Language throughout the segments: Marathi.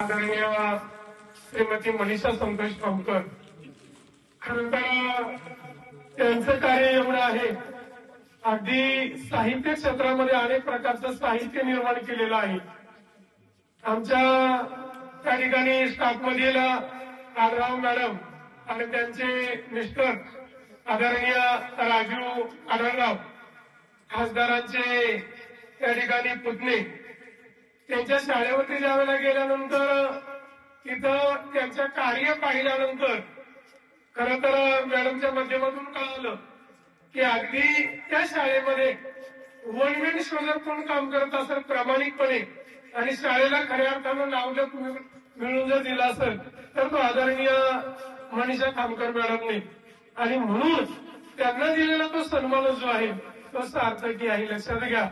आदरणीय श्रीमती मनीषा संतोष कामकर खरं त्यांचं कार्य एवढं आहे. अगदी साहित्य क्षेत्रामध्ये अनेक प्रकारचं साहित्य निर्माण केलेलं आहे. आमच्या त्या ठिकाणी स्टाफमधील कालराव मॅडम आणि त्यांचे मिस्टर आदरणीय राजू आढळराव खासदारांचे त्या ठिकाणी पुतणे त्यांच्या शाळेवरती ज्यावेळेला गेल्यानंतर तिथं त्यांचं कार्य पाहिल्यानंतर खर तर मॅडमच्या माध्यमातून कळालं की अगदी त्या शाळेमध्ये वन मॅन शोजर कोण काम करत असेल प्रामाणिकपणे आणि शाळेला खऱ्या अर्थानं नाव जर तुम्ही मिळून जर दिला असेल तर तो आदरणीय मनीषा खामकर मॅडमने. आणि म्हणून त्यांना दिलेला तो सन्मान जो आहे तो सार्थकी आहे. लक्षात घ्या.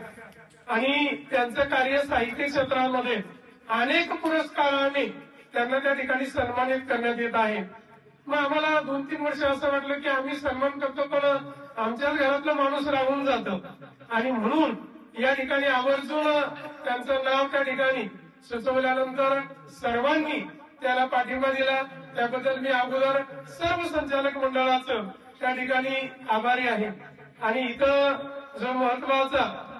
आणि त्यांचं कार्य साहित्य क्षेत्रामध्ये अनेक पुरस्काराने त्यांना त्या ठिकाणी सन्मानित करण्यात येत आहे. मग आम्हाला दोन तीन वर्ष असं वाटलं की आम्ही सन्मान करतो पण आमच्याच घरातला माणूस राहून जातो. आणि म्हणून या ठिकाणी आवर्जून त्यांचं नाव त्या ठिकाणी सुचवल्यानंतर सर्वांनी त्याला पाठिंबा दिला. त्याबद्दल मी अगोदर सर्व संचालक मंडळाचं त्या ठिकाणी आभारी आहे. आणि इथं जो महत्त्वाचा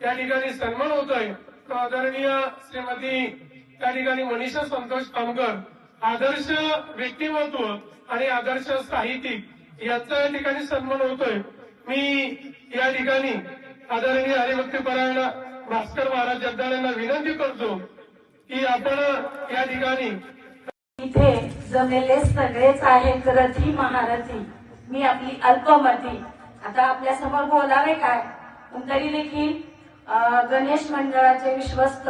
त्या ठिकाणी सन्मान होतोय. तो आदरणीय श्रीमती त्या ठिकाणी मनीषा संतोष कामकर आदर्श व्यक्तिमत्व आणि आदर्श साहित्यिक याचा या ठिकाणी सन्मान होतोय. मी या ठिकाणी आदरणीय हरिभक्तीपरायण भास्कर महाराज जगदाळ यांना विनंती करतो की आपण या ठिकाणी इथे जमलेले सगळेच आहेत रथी महारथी. मी आपली अल्पमती. आता आपल्यासमोर बोलावे काय? पण तरी देखील गणेश मंडळाचे विश्वस्त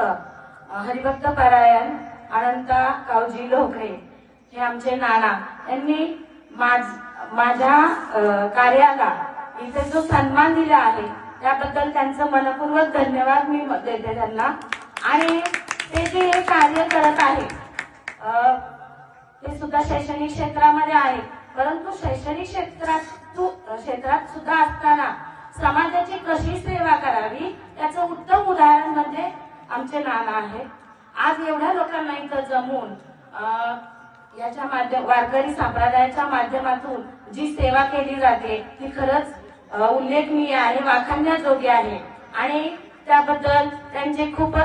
हरिभक्त पारायण अनंता कावजी लोकरे हे आमचे नाना. यांनी माझ- माझ्या कार्याला इथे जो सन्मान दिला आहे त्याबद्दल त्यांचं मनपूर्वक धन्यवाद मी देते त्यांना. आणि ते जे हे कार्य करत आहे ते सुद्धा शैक्षणिक क्षेत्रामध्ये आहे परंतु शैक्षणिक क्षेत्रात तू- क्षेत्रात सुद्धा असताना समाजाची कशी सेवा करावी याचं उत्तम उदाहरण म्हणजे आमचे नाना आहेत. आज एवढ्या लोकांना इथं जमून याच्या माध्यम वारकरी संप्रदायाच्या माध्यमातून जी सेवा केली जाते ती खरंच उल्लेखनीय आहे वाखाणण्याजोगी आहे. आणि त्याबद्दल त्यांचे खूप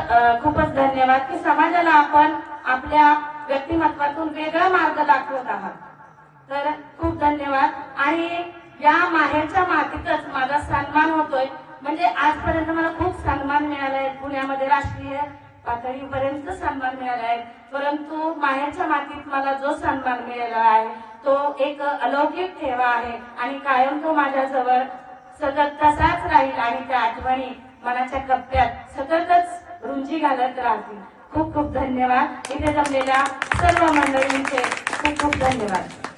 खूपच धन्यवाद की समाजाला आपण आपल्या व्यक्तिमत्वातून वेगळा मार्ग दाखवत आहात. तर खूप धन्यवाद. आणि या माहेरच्या मातीतच माझा सन्मान होतोय. म्हणजे आजपर्यंत मला खूप सन्मान मिळाला आहे पुण्यामध्ये राष्ट्रीय पातळीपर्यंत सन्मान मिळाला आहे परंतु माहेरच्या मातीत मला जो सन्मान मिळाला आहे तो एक अलौकिक ठेवा आहे आणि कायम तो माझ्याजवळ सतत तसाच राहील आणि त्या आठवणी मनाच्या कप्प्यात सततच रुंजी घालत राहतील. खूप खूप धन्यवाद. इथे जमलेल्या सर्व मंडळींचे खूप खूप धन्यवाद.